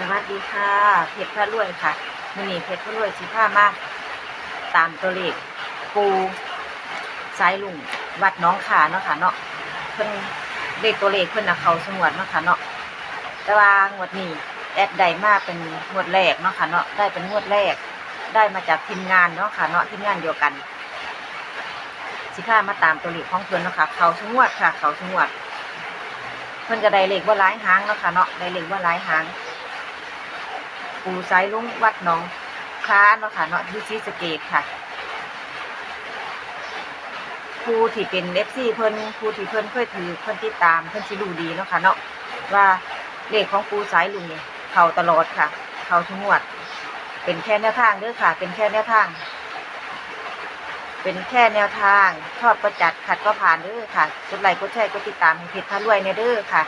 สวัสดีค่ะเพชรพระรวยค่ะมื่อนี้เพชรพระรวยสิพามาตามตัวเลขปูสายลุงวัดน้องขาเนาะค่ะเนาะเพิ่นเลขตัวเลขเพิ่นนะเขาสงวดเนาะค่ะเนาะแต่ว่างวดนี้แอดได้มาเป็นงวดแรกเนาะค่ะเนาะได้เป็นงวดแรก ได้มาจากทีมงานเนาะค่ะเนาะทีมงานเดียวกัน สิพามาตามตัวเลขของเพิ่นเนาะค่ะเขาสงวดค่ะ เขาสงวดเพิ่นก็ได้เลขว่าหลายหางเนาะค่ะเนาะได้เลขว่าหลายหาง ปูสายลุงวัดหนองค้าเนาะค่ะเนาะอยูซีสเกตค่ะผู้ที่เป็นเอฟซีเพิ่นผู้ที่เพิ่นเคยถือเพิ่นติดตามเพิ่นสิรู้ดีเนาะค่ะเนาะว่าเลขของปูสายลุงเนี่ยเขาตลอดค่ะ เขาทุกงวด เป็นแค่แนวทางเด้อค่ะ เป็นแค่แนวทาง เป็นแค่แนวทางชอบก็จัดขัดก็ผ่านเด้อค่ะกดไลค์กดแชร์กดติดตามให้เพจพารวยในเด้อค่ะ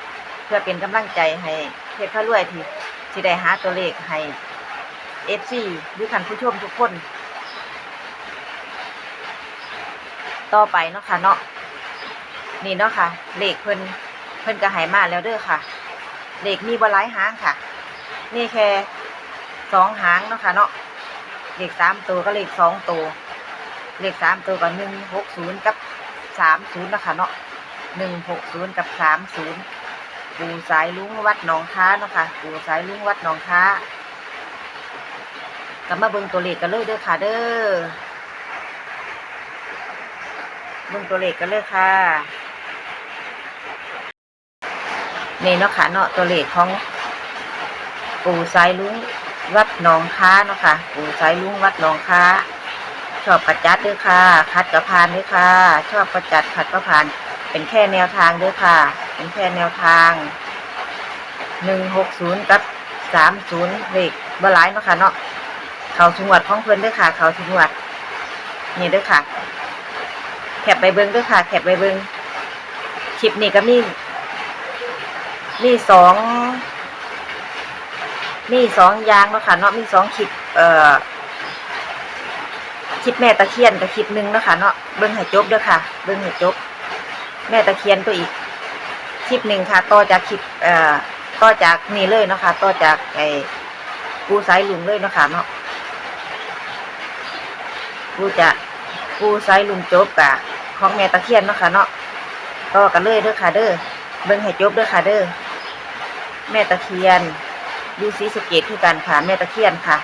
เพื่อเป็นกำลังใจให้เพจพารวยที่ ที่ได้หาตัวเลขให้เอฟซีหรือท่านผู้ชมทุกคน ต่อไปเนาะค่ะเนาะนี่เนาะค่ะ เลขเพิ่นเพิ่นก็หายมาแล้วเด้อค่ะ เลขมีบหลายหางค่ะ นี่แค่สองหางเนาะค่ะเนาะเลขสามตัวก็เลขสองตัวเลขสามตัวก็หนึ่งหกศูนย์กับสามศูนย์นะคะเนาะหนึ่งหกศูนย์กับสามศูนย์ ปูสายลุงวัดหนองค้าเนาะค่ะปูสายลุงวัดหนองค้าก็มาเบิ่งตัวเลขกันเลยเด้อค่ะเด้อเบิ่งตัวเลขกันเลยค่ะนี่เนาะค่ะเนาะตัวเลขของปูสายลุงวัดหนองค้าเนาะค่ะปูสายลุงวัดหนองค้า ชอบประจัดด้วยค่ะ คัดกระพานด้วยค่ะ ชอบประจัดขัดกระพาน เป็นแค่แนวทางด้วยค่ะ เป็นแค่แนวทางหนึ่งหกศูนย์กับสามศูนย์เลขบหลายเนาะค่ะเนาะเขาสงวดของเพิ่นด้วยค่ะ เขาสงวดนี่ด้วยค่ะ แคปไปเบิ้งด้วยค่ะ แคปไปเบิ้งคลิปนี้ก็มีมีสองมีสองยางเนาะค่ะเนาะมีสองคลิปเอ่อคลิปแม่ตะเคียนกับคลิปหนึ่งเนาะคะเนาะเบิ้งให้จบด้อค่ะ เบิ้งให้จบ แม่ตะเคียนตัวอีก คลิปหนึ่งค่ะ ต่อจากคลิปเอ่อต่อจากนี่เลยเนาะค่ะต่อจากไอ้ปูสายลุงเลยเนาะค่ะเนาะปูจะปูสายลุงจบกะของแม่ตะเคียนเนาะค่ะเนาะต่อกันเลยเด้อค่ะเด้อเบิ้งให้จบเด้อค่ะเด้อแม่ตะเคียนยูซีสเกตคือกันค่ะ แม่ตะเคียนค่ะ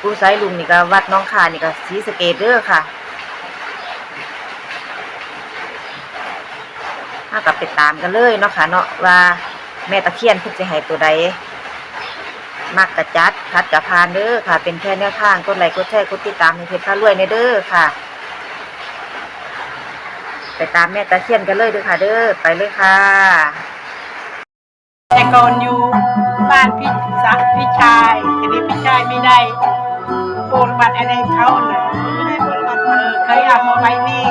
ผู้ใช้ลุงนี่ก็วัดน้องคานี่ก็สีสเกตเด้อค่ะ ถ้ากับไปตามกันเลยเนาะค่ะเนาะว่าแม่ตะเคียนเพิ่นจะให้ตัวใดมักกระจัดคัดกระพานเด้อค่ะ เป็นแค่แนวทางกดไลค์กดแชร์กดติดตามในเพจพารวยในเด้อค่ะ ไปตามแม่ตะเคียนกันเลยเด้อค่ะ เด้อไปเลยค่ะ แต่ก่อนอยู่บ้านพี่สักพี่ชายทีนี้พี่ชายไม่ได้โอนบัตรอะไรเขาเนอะไม่ได้โอนบัตรเออเคยเอามาไว้นี่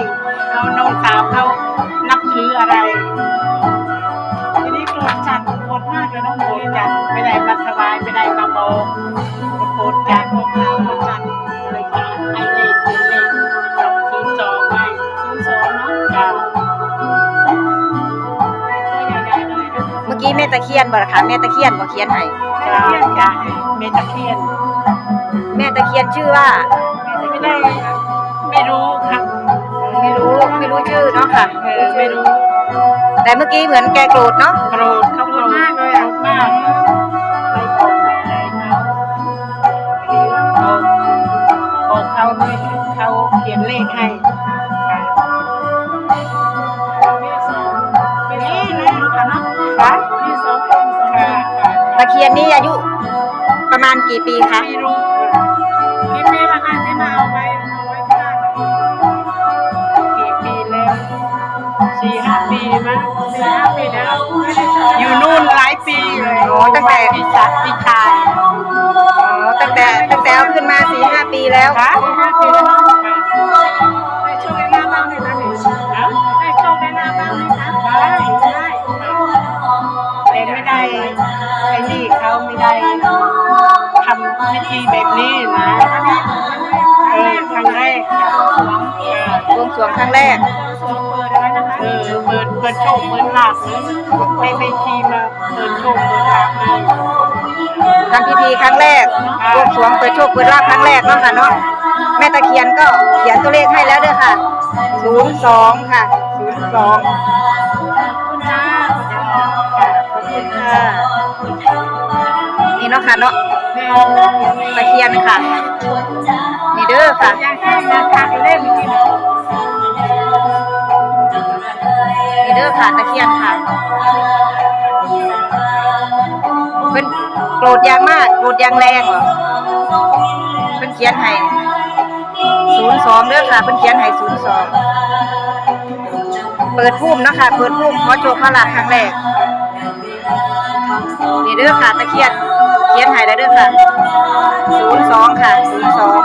เขาน้องสาวเขา นับถืออะไร ทีนี้โกรธจัดโกรธมากเลยน้องโกรธจัดไม่ได้มาถวายไม่ได้มาบอกโกรธจัดโกรธจัดโกรธจัดเลยค่ะไอเลขเลขสองศูนย์สองไว้ศูนย์สองเนาะจ้าเลยเมื่อกี้แม่ตะเคียนบ่ล่ะคะแม่ตะเคียนบ่เขียนให้จ้าจ้าเมตะเคียนแม่ตะเคียนชื่อว่า ไม่ได้ไม่รู้ครับ ไม่รู้ไม่รู้ชื่อเนาะค่ะเออไม่รู้แต่เมื่อกี้เหมือนแกโกรธเนาะโกรธเขาโกรธมากเลยอะมากไม่บอกไม่อะไรเขาบอกเขาด้วยเขาเขียนเลขให้ค่ะมีสองมีสองนะค่ะเนาะค่ะมีสององค์สองค่ะค่ะตะเคียนนี่อายุประมาณกี่ปีคะไม่รู้ ปีมั้งสี่ห้าปีแล้วอยู่นู่นหลายปีเลยโอ้ตั้งแต่พี่ชายพี่ชายอ๋อตั้งแต่ตั้งแต่เอาขึ้นมาสี่ห้าปีแล้ว ค่ะสี่ห้าปีแล้วเนาะได้โชคได้ลาบบ้างไหมคะเนี่ยได้โชคได้ลาบบ้างไหมคะได้ได้แต่ไม่ได้ไอ้นี่เขาไม่ได้ทำพิธีแบบนี้นะเออครั้งแรกค่ะบวงสรวงครั้งแรกเออเปิดเปิดโชคเปิดลาบเลยให้ไปทีมาเปิดโชคเปิดลาบเลยทำพิธีครั้งแรกบวงสรวงเปิดโชคเปิดลาภครั้งแรกเนาะค่ะเนาะแม่ตะเคียนก็เขียนตัวเลขให้แล้วเด้อค่ะศูนย์สองค่ะศูนย์สองนี่เนาะค่ะเนาะตะเคียนค่ะ นี่เด้อค่ะ ค่ะตะเคียนค่ะเป็นโกรธยางมากโกรธยางแรงเหรอเป็นเขียนให้ศูนย์สองเด้อค่ะเป็นเขียนให้ศูนย์สองเปิดพุ่มนะคะเปิดพุ่มขอโชคขอลาภครั้งแรกนี่เด้อค่ะตะเคียนเขียนให้แล้วเด้อค่ะศูนย์สองค่ะศูนย์สอง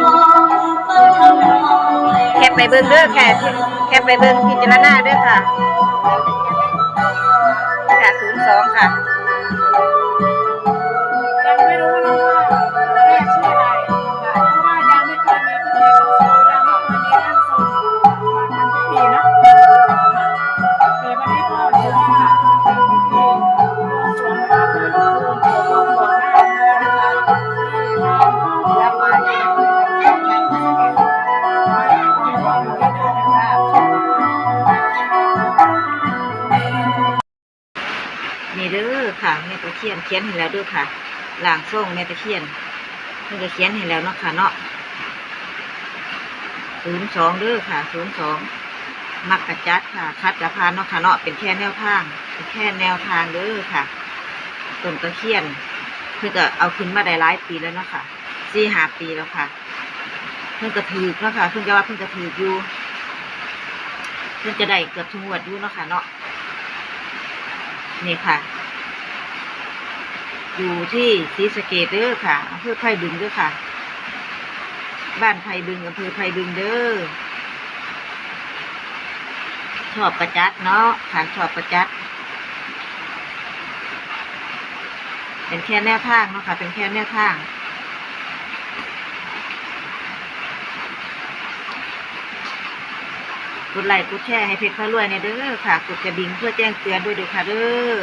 แคปไปเบิ่งเด้อแคปแคปไปเบิ่งพิจารณาเด้อค่ะค่ะ สองค่ะะแม่ตะเคียนเขียนให้แล้วด้อค่ะหลางส่งแม่ตะเคียนเพิ่นก็เขียนให้แล้วเนาะค่ะเนาะศูนย์สองเด้อค่ะศูนย์สองมักกะจัดค่ะ คัดกะพานเนาะค่ะเนาะเป็นแค่แนวทางเป็นแค่แนวทางเด้อค่ะต้นตะเคียนเพิ่นก็เอาขึ้นมาได้หลายปีแล้วเนาะค่ะสี่ห้าปีแล้วค่ะ เพิ่นก็ถือเนาะค่ะเพิ่นก็ว่าเพิ่นก็ถืออยู่เพิ่นจะได้เกือบทุกงวดอยู่เนาะค่ะเนาะนี่ค่ะ อยู่ที่ศรีสะเกดเด้อค่ะอำเภอไผ่บึงเด้อค่ะ บ้านไผ่บึงอำเภอไผ่บึงเด้อชอบประจัดเนาะค่ะชอบประจัด เป็นแค่แนวทางเนาะค่ะ เป็นแค่แนวทางกดไลค์กดแชร์ให้เพจพระรวยในเด้อค่ะ กดกระดิ่งเพื่อแจ้งเตือนด้วยเด้อค่ะเด้อ